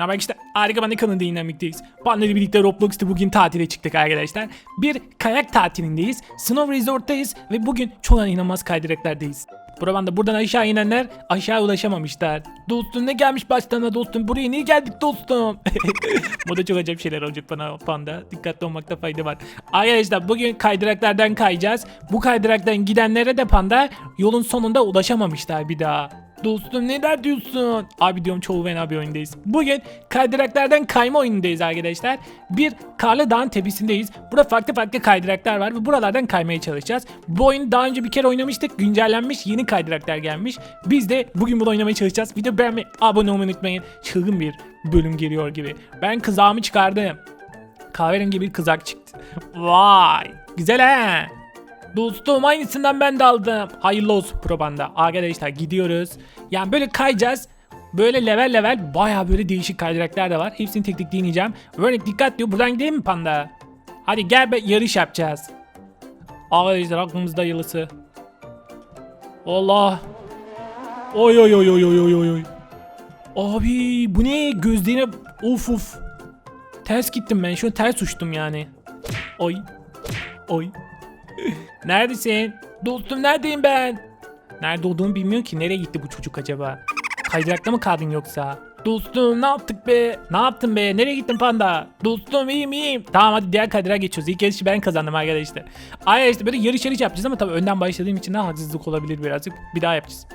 Ne bak işte harika bana kanalında dinlemekteyiz. Panda ile birlikte Roblox'ta bugün tatile çıktık arkadaşlar. Bir kayak tatilindeyiz. Snow Resort'tayız ve bugün çok inanılmaz kaydıraklardayız. Buradan buradan aşağı inenler aşağı ulaşamamışlar. Dostum ne gelmiş başlarına dostum? Buraya niye geldik dostum? Bu da çok acayip şeyler olacak bana panda. Dikkatli olmakta fayda var. Arkadaşlar bugün kaydıraklardan kayacağız. Bu kaydıraktan gidenlere de panda yolun sonunda ulaşamamışlar bir daha. Dostum neler diyorsun? Abi diyorum çoğu fena bir oyundayız. Bugün kaydıraklardan kayma oyunundayız arkadaşlar. Bir karlı dağın tepesindeyiz. Burada farklı farklı kaydıraklar var ve buralardan kaymaya çalışacağız. Bu oyunu daha önce bir kere oynamıştık. Güncellenmiş yeni kaydıraklar gelmiş. Biz de bugün bunu oynamaya çalışacağız. Video beğenmeyi, abone olmayı unutmayın. Çılgın bir bölüm geliyor gibi. Ben kızağımı çıkardım. Kahverengi bir kızak çıktı. Vay güzel he. Dostum aynısından ben de aldım. Hayırlı olsun probanda. Arkadaşlar gidiyoruz. Yani böyle kayacağız. Böyle level level baya böyle değişik kaydıraklar da var. Hepsini tek tek deneyeceğim. Böyle dikkat diyor. Buradan gidelim mi panda? Hadi gel be yarış yapacağız. Arkadaşlar aklımızda yılısı. Allah. Oy oy oy oy oy oy oy. Abi bu ne gözlerine of of. Ters gittim ben şu an ters uçtum yani. Oy. Oy. Neredesin? Dostum neredeyim ben? Nerede olduğunu bilmiyor ki. Nereye gitti bu çocuk acaba? Kaydırakta mı kaldın yoksa? Dostum ne yaptık be? Ne yaptın be? Nereye gittin panda? Dostum iyiyim iyiyim. Tamam hadi diğer kaydırağa geçiyoruz. İlk yarışı ben kazandım arkadaşlar. Ay işte böyle yarış yarış yapacağız ama tabii önden başladığım için de haksızlık olabilir birazcık. Bir daha yapacağız.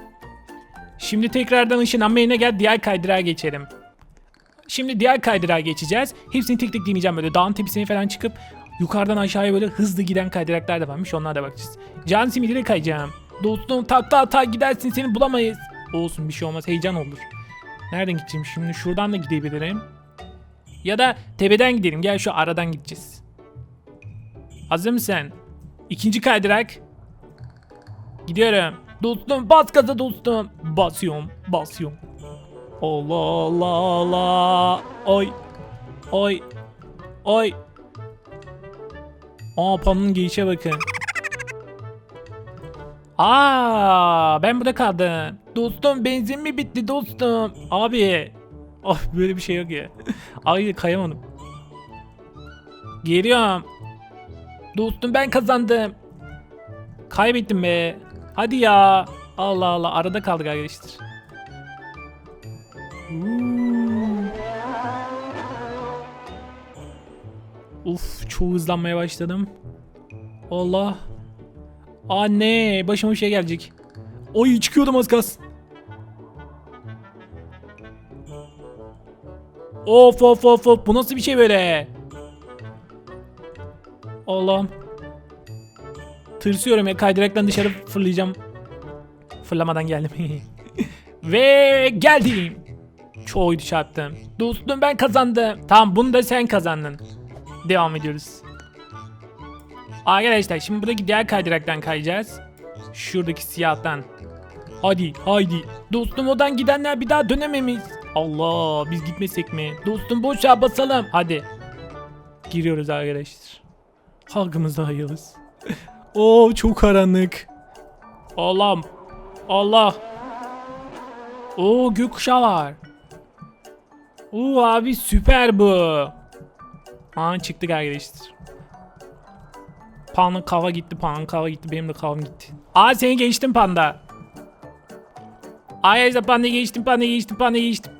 Şimdi tekrardan ışınlanmaya gel diğer kaydırağa geçelim. Şimdi diğer kaydırağa geçeceğiz. Hepsini tek tek deneyeceğim böyle dağın tepesine falan çıkıp yukarıdan aşağıya böyle hızlı giden kaydıraklar da varmış. Onlara da bakacağız. Can simidine kayacağım. Dostum takla ata gidersin seni bulamayız. Olsun bir şey olmaz heyecan olur. Nereden gideceğim şimdi? Şuradan da gidebilirim. Ya da tepeden gidelim. Gel şu aradan gideceğiz. Hazır mısın? İkinci kaydırak. Gidiyorum. Dostum bas gaza dostum. Basıyorum. Basıyorum. Allah Allah Allah. Oy. Oy. Oy. Aa panın giyişe bakın. Aa ben burada kaldım. Dostum benzin mi bitti dostum? Abi. Oh böyle bir şey yok ya. Ay kayamadım. Geliyorum. Dostum ben kazandım. Kaybettim be. Hadi ya. Allah Allah arada kaldık arkadaşlar. Hmm. Uf çok hızlanmaya başladım. Allah. Anne başıma bir şey gelecek. Oy çıkıyordum az kalsın. Of of of of bu nasıl bir şey böyle? Allah'ım. Tırsıyorum ya kaydıraktan dışarı fırlayacağım. Fırlamadan geldim. Ve geldim. Çoğuydu çarptım. Dostum ben kazandım. Tamam bunu da sen kazandın. Devam ediyoruz. Arkadaşlar şimdi buradaki diğer kaydıraktan kayacağız. Şuradaki siyahtan. Hadi haydi. Dostum odan gidenler bir daha dönememiş. Allah biz gitmesek mi? Dostum boşa basalım. Hadi. Giriyoruz arkadaşlar. Halkımızda hayırlısı. Oo çok karanlık. Allah'ım. Allah. Oo gökkuşağı var. Oo abi süper bu. Aa çıktık arkadaşlar. Pan'ın kava gitti, Pan'ın kava gitti, benim de kavam gitti. Aa seni geçtim panda. Ay işte panda geçtim, panda geçtim, panda geçtim.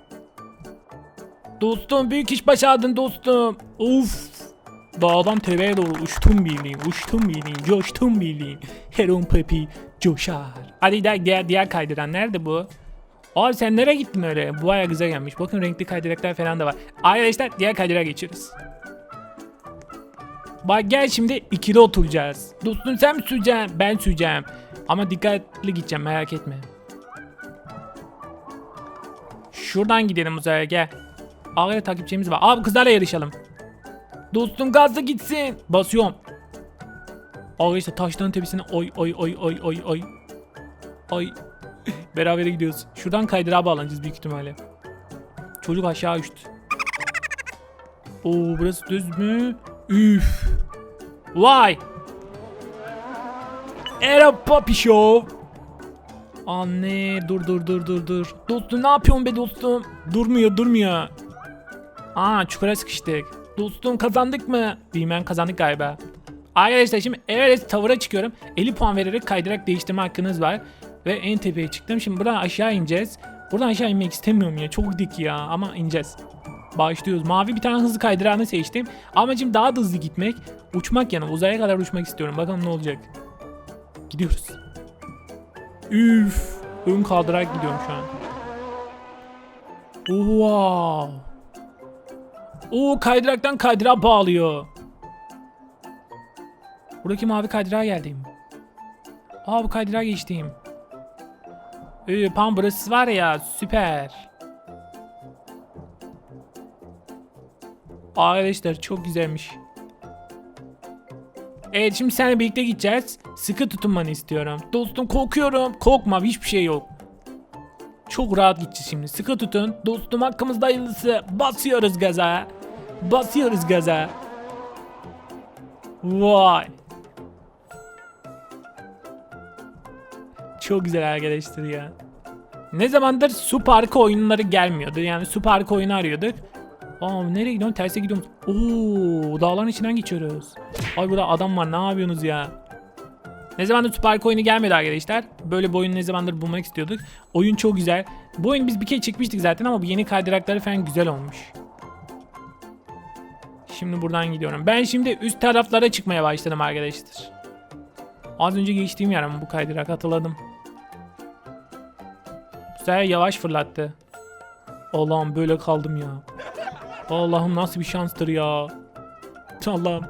Dostum büyük iş başardın dostum. Uf. Dağdan tepeye doğru uçtum bildiğin, uçtum bildiğin, coştum bildiğin. Heron Pepi coşar. Hadi diğer, diğer, diğer kaydıran nerede bu? Abi sen nereye gittin öyle? Bu aya güzel gelmiş. Bakın renkli kaydıraklar falan da var. Arkadaşlar diğer kaydırağa geçiyoruz. Bak gel şimdi ikili oturacağız. Dostum sen mi süreceksin? Ben süreceğim. Ama dikkatli gideceğim merak etme. Şuradan gidelim sefer gel. Ağrı'ya takipçimiz var. Abi kızlarla yarışalım. Dostum gazla gitsin. Basıyorum. Ağrı işte taşların tepesine oy oy oy oy oy oy. Oy. Beraber gidiyoruz. Şuradan kaydırağa bağlanacağız büyük ihtimalle. Çocuk aşağı uçtu. Oo burası düz mü? Üf. Vay. Era Papi Show. Anne dur dur dur dur dur. Dostum ne yapıyorsun be dostum? Durmuyor durmuyor. Aa çukura sıkıştık. Dostum kazandık mı? Bilmem kazandık galiba. Arkadaşlar şimdi Everest Tower'a çıkıyorum. 50 puan vererek kaydırak değiştirme hakkınız var. Ve en tepeye çıktım. Şimdi buradan aşağı ineceğiz. Buradan aşağı inmek istemiyorum ya. Çok dik ya ama ineceğiz. Başlıyoruz. Mavi bir tane hızlı kaydırağını seçtim. Amacım daha da hızlı gitmek. Uçmak yani. Uzaya kadar uçmak istiyorum. Bakalım ne olacak. Gidiyoruz. Üf. Ön kaldırarak gidiyorum şu an. Wow. Oo kaydıraktan kaydırağa bağlıyor. Buradaki mavi kaydırağa geldim. Aa bu kaydırağa geçtim. Ee, Pam burası var ya süper. Arkadaşlar çok güzelmiş. Evet şimdi seninle birlikte gideceğiz. Sıkı tutunmanı istiyorum. Dostum korkuyorum. Korkma hiçbir şey yok. Çok rahat gideceğiz şimdi. Sıkı tutun. Dostum hakkımızda hayırlısı. Basıyoruz gaza. Basıyoruz gaza. Vay. Çok güzel arkadaşlar ya. Ne zamandır su parkı oyunları gelmiyordu. Yani su parkı oyunu arıyorduk. Aa nereye gidiyorsun? Terse gidiyoruz. Oo dağların içinden geçiyoruz. Ay burada adam var. Ne yapıyorsunuz ya? Ne zamandır su parkı oyunu gelmedi arkadaşlar. Böyle bir oyunu ne zamandır bulmak istiyorduk. Oyun çok güzel. Bu oyunu biz bir kere çekmiştik zaten ama bu yeni kaydırakları falan güzel olmuş. Şimdi buradan gidiyorum. Ben şimdi üst taraflara çıkmaya başladım arkadaşlar. Az önce geçtiğim yer ama bu kaydırak hatırladım. Bu yavaş fırlattı. Allah'ım böyle kaldım ya. Allah'ım nasıl bir şanstır ya. Allah'ım.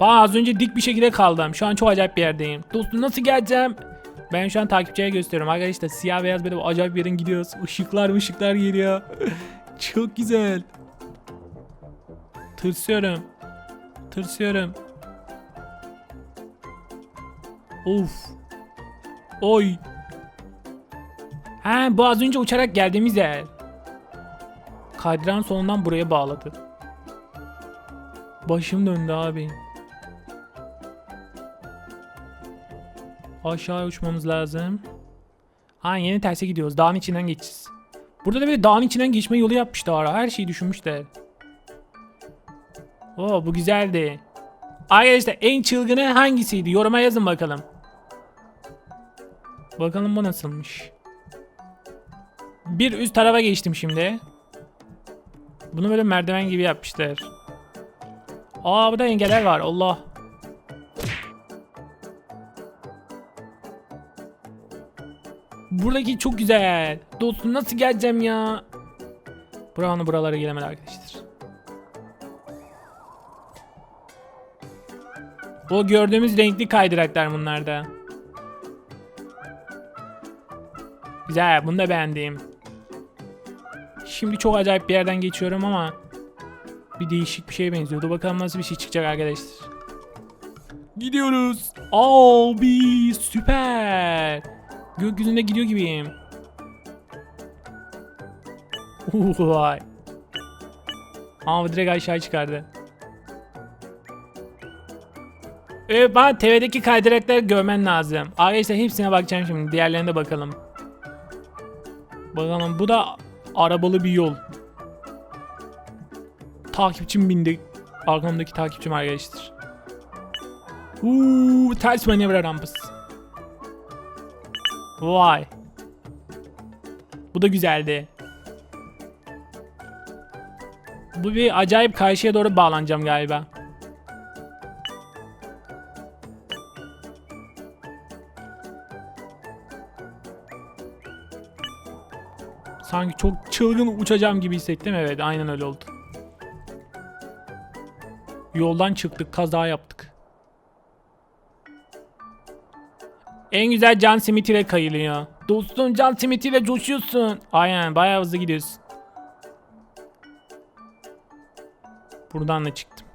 Bak az önce dik bir şekilde kaldım. Şu an çok acayip bir yerdeyim. Dostum nasıl geleceğim? Ben şu an takipçiye gösteriyorum. Arkadaşlar siyah beyaz böyle acayip bir yerin gidiyoruz. Işıklar ışıklar geliyor. çok güzel. Tırsıyorum. Tırsıyorum. Of. Oy. Ha bu az önce uçarak geldiğimiz yer. Kaydıran sonundan buraya bağladı. Başım döndü abi. Aşağı uçmamız lazım. Ha yeni terse gidiyoruz. Dağın içinden geçeceğiz. Burada da bir dağın içinden geçme yolu yapmışlar. Her şeyi düşünmüşler. Oo bu güzeldi. Arkadaşlar en çılgını hangisiydi? Yoruma yazın bakalım. Bakalım bu nasılmış. Bir üst tarafa geçtim şimdi. Bunu böyle merdiven gibi yapmışlar. Aa burada engeller var. Allah. Buradaki çok güzel. Dostum nasıl geleceğim ya? Buranın buralara gelemedi arkadaşlar. O gördüğümüz renkli kaydıraklar bunlarda. Güzel, bunu da beğendim. Şimdi çok acayip bir yerden geçiyorum ama bir değişik bir şeye benziyordu. Bakalım nasıl bir şey çıkacak arkadaşlar. Gidiyoruz. Abi süper. Gökyüzünde gidiyor gibiyim. Vay. Ama direkt aşağı çıkardı. Evet bana TV'deki kaydırakları görmen lazım. Arkadaşlar hepsine bakacağım şimdi. Diğerlerine de bakalım. Bakalım bu da arabalı bir yol. Takipçim bindi. Arkamdaki takipçim arkadaşlar. Uuu ters manevra rampası. Vay. Bu da güzeldi. Bu bir acayip karşıya doğru bağlanacağım galiba. Sanki çok çılgın uçacağım gibi hissettim. Evet aynen öyle oldu. Yoldan çıktık kaza yaptık. En güzel John Smith ile kayılıyor. Dostum John Smith ile coşuyorsun. Aynen bayağı hızlı gidiyorsun. Buradan da çıktım.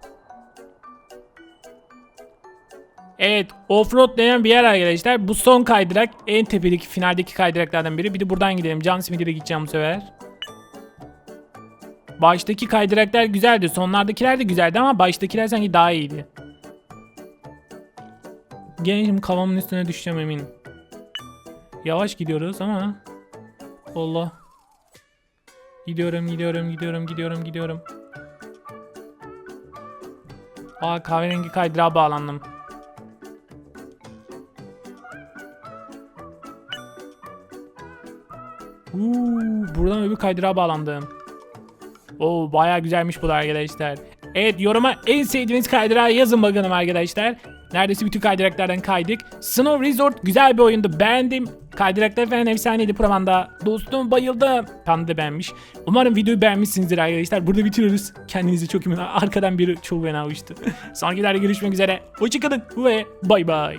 Evet offroad denen bir yer arkadaşlar. Bu son kaydırak en tepedeki finaldeki kaydıraklardan biri. Bir de buradan gidelim. John Smith'e de gideceğim bu sefer. Baştaki kaydıraklar güzeldi. Sonlardakiler de güzeldi ama baştakiler sanki daha iyiydi. Gene şimdi kafamın üstüne düşeceğim eminim. Yavaş gidiyoruz ama. Allah. Gidiyorum gidiyorum gidiyorum gidiyorum gidiyorum. Aa kahverengi kaydırağa bağlandım. Uuu, buradan öbür kaydırağa bağlandım. Oo baya güzelmiş bu da arkadaşlar. Evet yoruma en sevdiğiniz kaydırağı yazın bakalım arkadaşlar. Neredeyse bütün kaydıraklardan kaydık. Snow Resort güzel bir oyundu. Beğendim. Kaydıraklar falan efsaneydi Provanda. Dostum bayıldım. Tanrı da beğenmiş. Umarım videoyu beğenmişsinizdir arkadaşlar. Burada bitiriyoruz. Kendinize çok iyi. Arkadan biri çok fena uçtu. Sonraki videoda görüşmek üzere. Hoşçakalın ve bay bay.